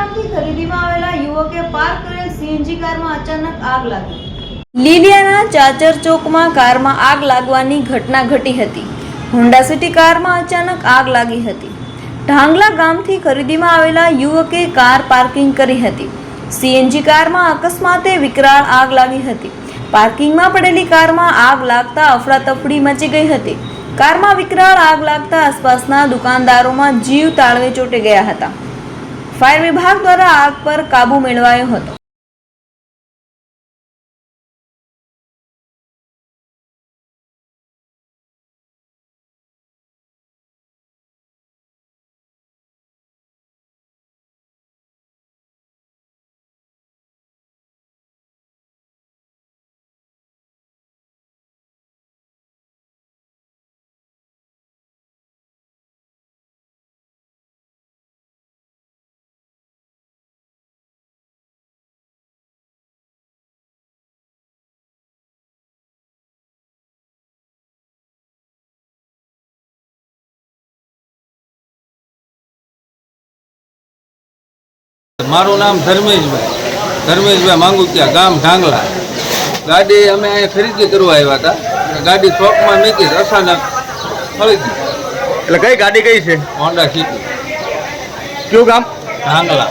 ગામથી ખરીદીમાં આવેલા યુવકે પાર્ક કરેલ સીએનજી કારમાં અચાનક આગ લાગી. લીલિયાના ચાચર ચોકમાં કારમાં આગ લાગવાની ઘટના ઘટી હતી. હોન્ડા સિટી કારમાં અચાનક આગ લાગી હતી. ઢાંગલા ગામથી ખરીદીમાં આવેલા યુવકે કાર પાર્કિંગ કરી હતી. સીએનજી કારમાં અકસ્માતે વિકરાળ આગ લાગી હતી. પાર્કિંગમાં પડેલી કારમાં આગ લાગતા અફડાતફડી મચી ગઈ હતી. કારમાં વિકરાળ આગ લાગતા આસપાસના દુકાનદારોમાં જીવ તાળવે ચોંટી ગયા હતા. ફાયર વિભાગ દ્વારા આગ પર કાબુ મેળવાયો હતો. મારું નામ ધર્મેશભાઈ. ધર્મેશભાઈ માંગુકિયા ગામ ઢાંગલા. ગાડી અમે અહીંયા ખરીદી કરવા આવ્યા હતા. ગાડી શોપમાં મૂકી અચાનક મળી ગઈ એટલે કઈ ગાડી કઈ છે? Honda City. કયું ગામ? ઢાંગલા.